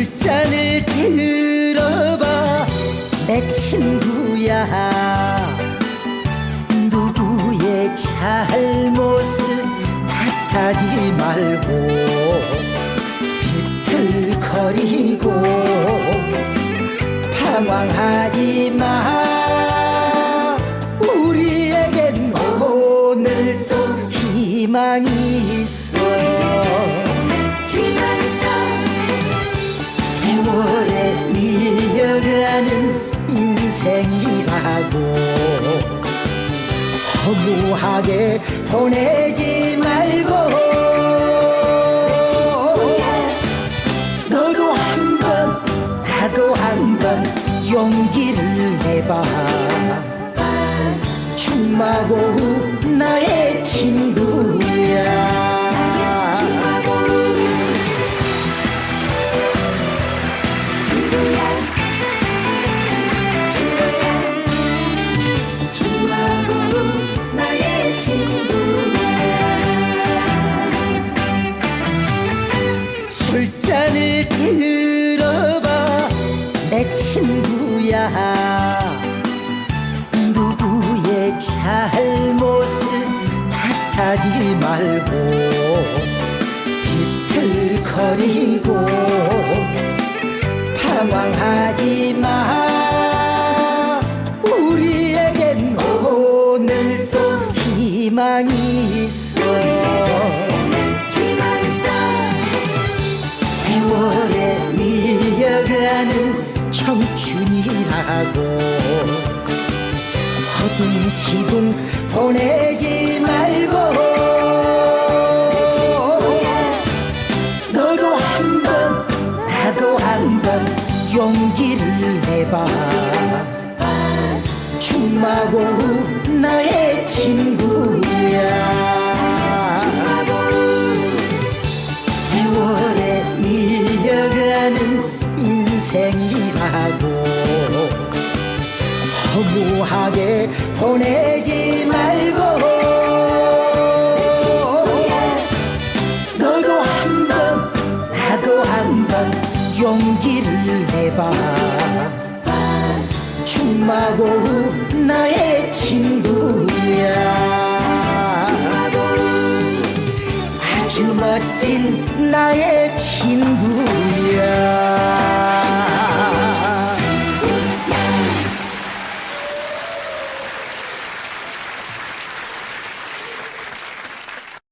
술잔을 들어봐. 내 친구야. 누구의 잘못을 탓하지 말고 비틀거리고 방황하지 마. 우리에겐 오늘도 희망이 있어요 세월에 밀려가는 인생이라고. 허무하게 보내지 말고. 너도 한번 나도 한번 용기를 내봐. 충마고 나의 누구의 잘못을 탓하지 말고 비틀거리고 방황하지 마 밀려가는 청춘이라고. 허둥지둥 보내지 말고. 너도 한번 나도 한번 용기를 내봐. 충마고 나의 친구야 허무하게 보내지 말고. 너도 한번 나도 한번 용기를 내봐. 충마고 나의 친구야. 아주 멋진 나의 친구